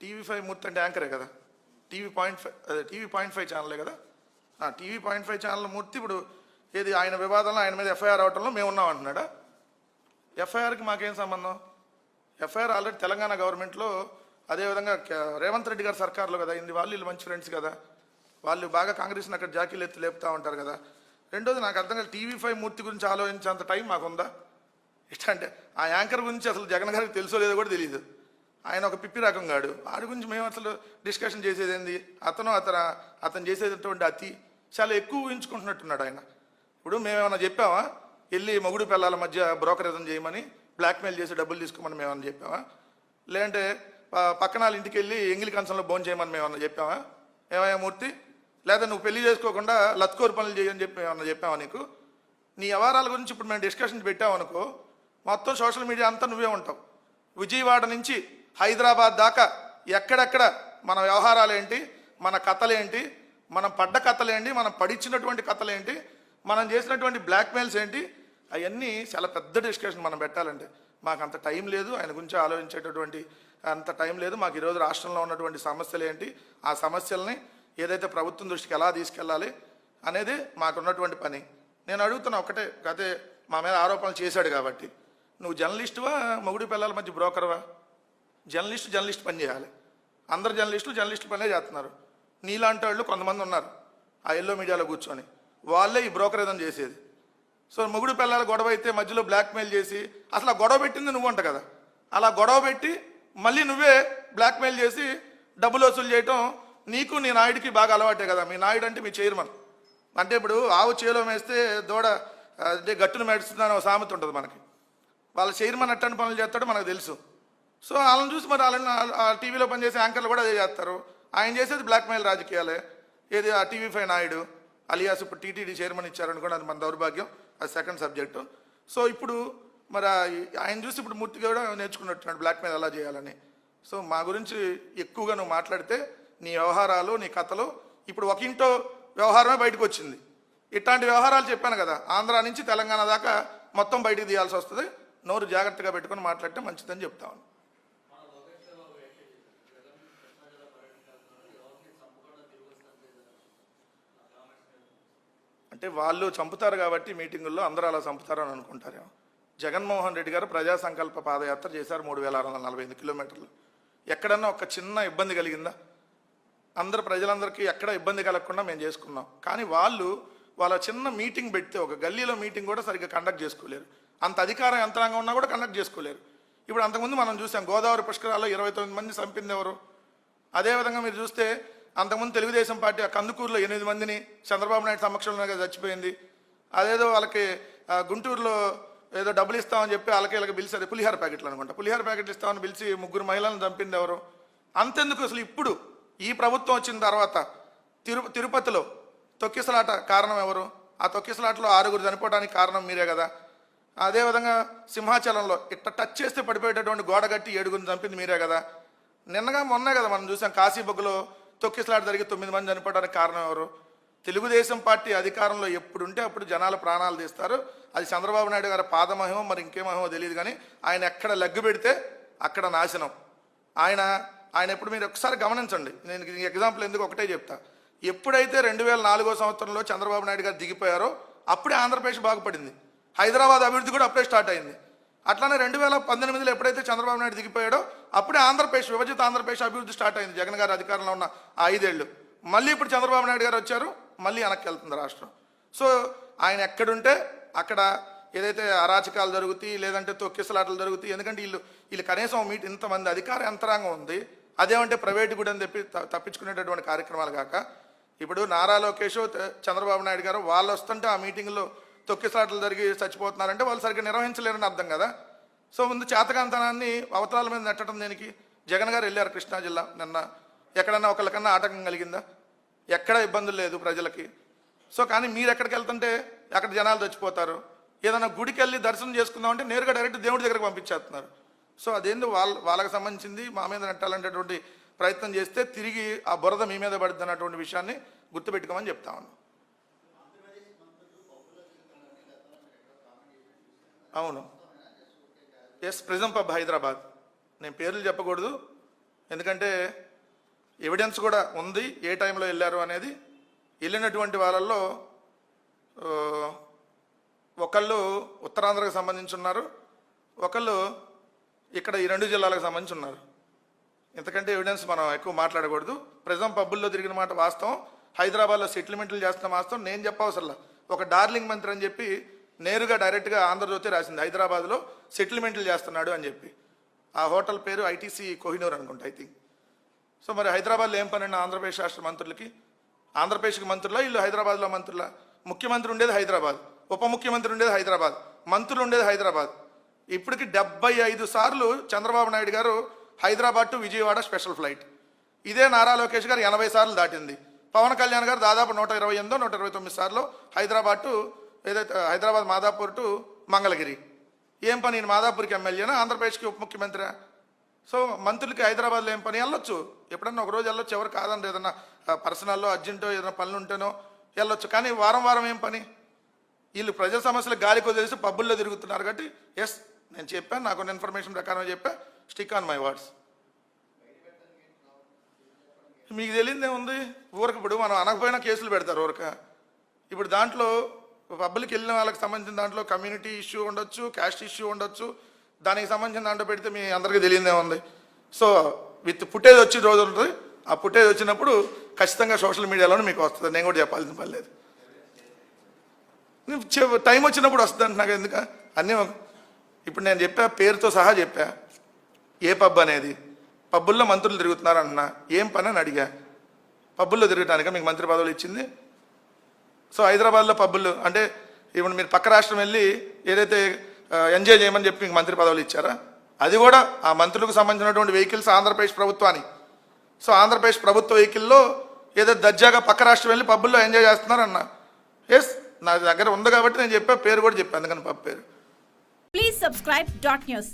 TV five మూర్తి అంటే యాంకరే కదా? టీవీ పాయింట్ ఫైవ్ అదే టీవీ పాయింట్ ఫైవ్ ఛానలే కదా? ఆ, TV point five channel Murthy ఇప్పుడు ఏది ఆయన వివాదంలో ఆయన మీద ఎఫ్ఐఆర్ అవటంలో మేము ఉన్నాం అంటున్నాడా? ఎఫ్ఐఆర్కి మాకేం సంబంధం? ఎఫ్ఐఆర్ ఆల్రెడీ తెలంగాణ గవర్నమెంట్లో అదేవిధంగా రేవంత్ రెడ్డి గారి సర్కార్లో కదా ఇంది వాళ్ళు వీళ్ళు మంచి ఫ్రెండ్స్ కదా. వాళ్ళు బాగా కాంగ్రెస్ని అక్కడ జాకీలు ఎత్తి లేపుతా ఉంటారు కదా. రెండోది నాకు అర్థం కాదు టీవీ ఫైవ్ మూర్తి గురించి ఆలోచించేంత టైం మాకుందా? ఇట్లా అంటే ఆ యాంకర్ గురించి అసలు జగన్ గారికి తెలుసో లేదో కూడా తెలియదు ఆయన ఒక పిప్పి రకం గాడు ఆడి గురించి మేము అసలు డిస్కషన్ చేసేది ఏంది? అతను అతను అతను చేసేటటువంటి అతి చాలా ఎక్కువ ఊహించుకుంటున్నట్టున్నాడు ఆయన. ఇప్పుడు మేమేమన్నా చెప్పామా వెళ్ళి మొగుడు పిల్లల మధ్య బ్రోకరేజం చేయమని బ్లాక్మెయిల్ చేసి డబ్బులు తీసుకోమని మేమన్నా చెప్పామా లేదంటే ప- పక్కన వాళ్ళ ఇంటికి వెళ్ళి ఎంగిలి కంచంలో భోజనం చేయమని మేమన్నా చెప్పామా ఏమయ్యా మూర్తి? లేదా నువ్వు పెళ్ళి చేసుకోకుండా లత్కోరు పనులు చేయని చెప్పి ఏమన్నా చెప్పావా నీకు? నీ వ్యవహారాల గురించి ఇప్పుడు మేము డిస్కషన్ పెట్టామనుకో మొత్తం సోషల్ మీడియా అంతా నువ్వే ఉంటావు. విజయవాడ నుంచి హైదరాబాద్ దాకా ఎక్కడెక్కడ మన వ్యవహారాలు ఏంటి మన కథలేంటి మనం పడ్డ కథలేంటి మనం పడిచ్చినటువంటి కథలేంటి మనం చేసినటువంటి బ్లాక్మెయిల్స్ ఏంటి అవన్నీ చాలా పెద్ద డిస్కషన్ మనం పెట్టాలండి. మాకు అంత టైం లేదు ఆయన గురించి ఆలోచించేటటువంటి అంత టైం లేదు. మాకు ఈరోజు రాష్ట్రంలో ఉన్నటువంటి సమస్యలు ఏంటి ఆ సమస్యల్ని ఏదైతే ప్రభుత్వం దృష్టికి ఎలా తీసుకెళ్ళాలి అనేది మాకున్నటువంటి పని. నేను అడుగుతున్నా ఒకటే కథ మా మీద ఆరోపణలు చేశాడు కాబట్టి. నువ్వు జర్నలిస్టువా మొగుడు పిల్లల మధ్య బ్రోకర్వా జర్నలిస్ట్ జర్నలిస్ట్ పని చేయాలి. అందరు జర్నలిస్టులు జర్నలిస్ట్ పనే చేస్తున్నారు. నీలాంటి వాళ్ళు కొంతమంది ఉన్నారు ఆ ఎల్లో మీడియాలో కూర్చొని. వాళ్ళే ఈ బ్రోకరేజం చేసేది. సో మొగుడు పిల్లల గొడవ అయితే మధ్యలో బ్లాక్మెయిల్ చేసి అసలు ఆ గొడవ పెట్టింది నువ్వు అంట కదా. అలా గొడవ పెట్టి మళ్ళీ నువ్వే బ్లాక్మెయిల్ చేసి డబ్బులు వసూలు చేయటం నీకు నీ నాయుడికి బాగా అలవాటే కదా. మీ నాయుడు అంటే మీ చైర్మన్ అంటే ఇప్పుడు ఆవు చేలో మేస్తే దూడ అంటే గట్టును మేడుస్తుందని ఒక సామెత ఉంటుంది మనకి. వాళ్ళ చైర్మన్ అట్టని పనులు చేస్తాడో మనకు తెలుసు. సో వాళ్ళని చూసి మరి వాళ్ళని ఆ టీవీలో పనిచేసే యాంకర్లు కూడా అదే చేస్తారు. ఆయన చేసేది బ్లాక్మెయిల్ రాజకీయాలే. ఏది ఆ టీవీ ఫై నాయుడు అలియాస్ ఇప్పుడు టీటీడీ చైర్మన్ ఇచ్చారనుకోండి అది మన దౌర్భాగ్యం. అది సెకండ్ సబ్జెక్టు సో ఇప్పుడు మరి ఆయన చూసి ఇప్పుడు మూర్తి కూడా నేర్చుకున్నట్టున్నాడు బ్లాక్మెయిల్ ఎలా చేయాలని. సో మా గురించి ఎక్కువగా నువ్వు మాట్లాడితే నీ వ్యవహారాలు నీ కథలు ఇప్పుడు ఒక ఇంటో వ్యవహారమే బయటకు వచ్చింది. ఇట్లాంటి వ్యవహారాలు చెప్పాను కదా ఆంధ్ర నుంచి తెలంగాణ దాకా మొత్తం బయటికి తీయాల్సి వస్తుంది. నోరు జాగ్రత్తగా పెట్టుకొని మాట్లాడితే మంచిదని చెప్తాను అంటే వాళ్ళు చంపుతారు కాబట్టి మీటింగుల్లో అందరూ అలా చంపుతారు అని అనుకుంటారేమో. జగన్మోహన్ రెడ్డి గారు ప్రజా సంకల్ప పాదయాత్ర చేశారు మూడు వేల ఆరు వందల నలభై ఐదు కిలోమీటర్లు. ఎక్కడన్నా ఒక చిన్న ఇబ్బంది కలిగిందా? అందరు ప్రజలందరికీ ఎక్కడ ఇబ్బంది కలగకుండా మేము చేసుకున్నాం. కానీ వాళ్ళు వాళ్ళ చిన్న మీటింగ్ పెడితే ఒక గల్లీలో మీటింగ్ కూడా సరిగ్గా కండక్ట్ చేసుకోలేరు. అంత అధికార యంత్రాంగం ఉన్నా కూడా కండక్ట్ చేసుకోలేరు. ఇప్పుడు అంతకుముందు మనం చూసాం గోదావరి పుష్కరాల్లో ఇరవై తొమ్మిది మంది చంపింది ఎవరు? అదేవిధంగా మీరు చూస్తే అంతకుముందు తెలుగుదేశం పార్టీ ఆ కందుకూరులో ఎనిమిది మందిని చంద్రబాబు నాయుడు సమక్షంలో చచ్చిపోయింది. అదేదో వాళ్ళకి గుంటూరులో ఏదో డబ్బులు ఇస్తామని చెప్పి వాళ్ళకి వీళ్ళకి పిలిచి అది పులిహార ప్యాకెట్లు అనుకుంటా. పులిహార ప్యాకెట్లు ఇస్తామని పిలిచి ముగ్గురు మహిళలను చంపింది ఎవరు? అంతెందుకు అసలు ఇప్పుడు ఈ ప్రభుత్వం వచ్చిన తర్వాత తిరు తిరుపతిలో తొక్కిసలాట కారణం ఎవరు? ఆ తొక్కిసలాటలో ఆరుగురు చనిపోవడానికి కారణం మీరే కదా. అదేవిధంగా సింహాచలంలో ఇట్ట టచ్ చేస్తే పడిపోయేటటువంటి గోడ కట్టి ఏడుగురిని చంపింది మీరే కదా. నిన్నగా మొన్నే కదా మనం చూసాం కాశీబొగ్గులో తొక్కిసలాట జరిగి తొమ్మిది మంది చనిపోవడానికి కారణం ఎవరు? తెలుగుదేశం పార్టీ అధికారంలో ఎప్పుడుంటే అప్పుడు జనాల ప్రాణాలు తీస్తారు. అది చంద్రబాబు నాయుడు గారి పాదమహిమో మరి ఇంకేమహిమో తెలియదు కానీ ఆయన ఎక్కడ లగ్గు పెడితే అక్కడ నాశనం. ఆయన ఆయన ఎప్పుడు మీరు ఒకసారి గమనించండి. నేను ఎగ్జాంపుల్ ఎందుకు ఒకటే చెప్తా. ఎప్పుడైతే రెండు వేల నాలుగో సంవత్సరంలో చంద్రబాబు నాయుడు గారు దిగిపోయారో అప్పుడే ఆంధ్రప్రదేశ్ బాగుపడింది. హైదరాబాద్ అభివృద్ధి కూడా అప్పుడే స్టార్ట్ అయింది. అట్లానే రెండు వేల పంతొమ్మిదిలో ఎప్పుడైతే చంద్రబాబు నాయుడు దిగిపోయాడో అప్పుడే ఆంధ్రప్రదేశ్ విభజిత ఆంధ్రప్రదేశ్ అభివృద్ధి స్టార్ట్ అయింది. జగన్ గారు అధికారంలో ఉన్న ఆ ఐదేళ్ళు మళ్ళీ ఇప్పుడు చంద్రబాబు నాయుడు గారు వచ్చారు మళ్ళీ వెనక్కి వెళ్తుంది రాష్ట్రం. సో ఆయన ఎక్కడుంటే అక్కడ ఏదైతే అరాచకాలు జరుగుతాయి లేదంటే తొక్కిసలాటలు జరుగుతాయి ఎందుకంటే వీళ్ళు వీళ్ళు కనీసం మీట్ ఇంతమంది అధికార యంత్రాంగం ఉంది. అదేమంటే ప్రైవేట్ గుడి అని చెప్పి త- తప్పించుకునేటటువంటి కార్యక్రమాలు కాక ఇప్పుడు నారా లోకేష్ చంద్రబాబు నాయుడు గారు వాళ్ళు వస్తుంటే ఆ మీటింగ్లో తొక్కిసలాటలు జరిగి చచ్చిపోతున్నారంటే వాళ్ళు సరిగ్గా నిర్వహించలేరని అర్థం కదా. సో ముందు చేతకాంతనాన్ని అవతరాల మీద నెట్టడం దేనికి. జగన్ గారు వెళ్ళారు కృష్ణా జిల్లా నిన్న. ఎక్కడన్నా ఒకళ్ళకన్నా ఆటంకం కలిగిందా? ఎక్కడ ఇబ్బందులు లేదు ప్రజలకి. సో కానీ మీరు ఎక్కడికి వెళ్తుంటే అక్కడ జనాలు చచ్చిపోతారు. ఏదైనా గుడికి వెళ్ళి దర్శనం చేసుకుందామంటే నేరుగా డైరెక్ట్ దేవుడి దగ్గరకు పంపించేస్తున్నారు. సో అదేందో వాళ్ళ వాళ్ళకి సంబంధించింది మా మీద నెట్టాలనేటువంటి ప్రయత్నం చేస్తే తిరిగి ఆ బురద మీ మీద పడుద్ది అన్నటువంటి విషయాన్ని గుర్తుపెట్టుకోమని చెప్తా ఉన్నాను అవును. ఎస్ ప్రిజం పబ్ హైదరాబాద్ నేను పేర్లు చెప్పకూడదు. ఎందుకంటే ఎవిడెన్స్ కూడా ఉంది ఏ టైంలో వెళ్ళారు అనేది. వెళ్ళినటువంటి వాళ్ళల్లో ఒకళ్ళు ఉత్తరాంధ్రకు సంబంధించి ఉన్నారు. ఒకళ్ళు ఇక్కడ ఈ రెండు జిల్లాలకు సంబంధించి ఉన్నారు. ఎందుకంటే ఎవిడెన్స్ మనం ఎక్కువ మాట్లాడకూడదు. ప్రజం పబ్బుల్లో తిరిగిన మాట వాస్తవం. హైదరాబాద్లో సెటిల్మెంట్లు చేస్తున్న వాస్తవం. నేను చెప్పవసరం ఒక డార్లింగ్ మంత్రి అని చెప్పి నేరుగా డైరెక్ట్గా ఆంధ్రజ్యోతి రాసింది. హైదరాబాద్లో సెటిల్మెంట్లు చేస్తున్నాడు అని చెప్పి. ఆ హోటల్ పేరు ఐటీసీ కోహినూర్ అనుకుంటా ఐ థింక్ సో మరి హైదరాబాద్లో ఏం పని ఆంధ్రప్రదేశ్ రాష్ట్ర మంత్రులకి? ఆంధ్రప్రదేశ్కి మంత్రుల వీళ్ళు హైదరాబాద్లో మంత్రుల? ముఖ్యమంత్రి ఉండేది హైదరాబాద్. ఉప ముఖ్యమంత్రి ఉండేది హైదరాబాద్. మంత్రులు ఉండేది హైదరాబాద్. ఇప్పటికి డెబ్బై ఐదు సార్లు Chandrababu Naidu garu Hyderabad to Vijayawada special flight. ఇదే నారా లోకేష్ గారు ఎనభై సార్లు దాటింది. పవన్ కళ్యాణ్ గారు దాదాపు నూట ఇరవై ఎనిమిదో నూట ఇరవై తొమ్మిది సార్లు హైదరాబాద్ టు ఏదైతే హైదరాబాద్ మాదాపూర్ టు మంగళగిరి. ఏం పని నేను మాదాపూర్కి ఎమ్మెల్యేనా? ఆంధ్రప్రదేశ్కి ఉప ముఖ్యమంత్రి? సో మంత్రులకి హైదరాబాద్లో ఏం పని? వెళ్ళొచ్చు. ఎప్పుడన్నా ఒక రోజు వెళ్ళొచ్చు. ఎవరు కాదండి ఏదన్నా పర్సనల్లో అర్జెంటో ఏదైనా పనులు ఉంటేనో వెళ్ళొచ్చు. కానీ వారం వారం ఏం పని? వీళ్ళు ప్రజల సమస్యలు గాలి కొదిలేసి పబ్బుల్లో తిరుగుతున్నారు కాబట్టి ఎస్ నేను చెప్పాను నాకు ఇన్ఫర్మేషన్ ప్రకారం చెప్పా. స్టిక్ ఆన్ మై వర్డ్స్ మీకు తెలియదేముంది? ఊరికి ఇప్పుడు మనం అనకపోయినా కేసులు పెడతారు ఊరక. ఇప్పుడు దాంట్లో పబ్లిక్ వెళ్ళిన వాళ్ళకి సంబంధించిన దాంట్లో కమ్యూనిటీ ఇష్యూ ఉండొచ్చు క్యాస్ట్ ఇష్యూ ఉండొచ్చు. దానికి సంబంధించిన దాంట్లో పెడితే మీ అందరికీ తెలియదే ఉంది. సో విత్ పుట్టేది వచ్చి రోజు ఉంటుంది. ఆ పుట్టేది వచ్చినప్పుడు ఖచ్చితంగా సోషల్ మీడియాలోనే మీకు వస్తుంది. నేను కూడా చెప్పాల్సిన పని లేదు. టైం వచ్చినప్పుడు వస్తుంది నాకు ఎందుక? అన్నీ ఇప్పుడు నేను చెప్పా పేరుతో సహా చెప్పా. ఏ పబ్ అనేది? పబ్బుల్లో మంత్రులు తిరుగుతున్నారు అంటున్నా. ఏం పని అని అడిగా. పబ్బుల్లో తిరగటానికి? మీకు మంత్రి పదవులు ఇచ్చింది. సో హైదరాబాద్లో పబ్బులు అంటే ఇప్పుడు మీరు పక్క రాష్ట్రం వెళ్ళి ఏదైతే ఎంజాయ్ చేయమని చెప్పి మీకు మంత్రి పదవులు ఇచ్చారా? అది కూడా ఆ మంత్రులకు సంబంధించినటువంటి వెహికల్స్ ఆంధ్రప్రదేశ్ ప్రభుత్వాన్ని సో ఆంధ్రప్రదేశ్ ప్రభుత్వ వెహికల్లో ఏదో దర్జాగా పక్క రాష్ట్రం వెళ్ళి పబ్బుల్లో ఎంజాయ్ చేస్తున్నారన్న. ఎస్ నా దగ్గర ఉంది కాబట్టి నేను చెప్పా పేరు కూడా చెప్పాను అందుకని పబ్బు పేరు. Please subscribe dot news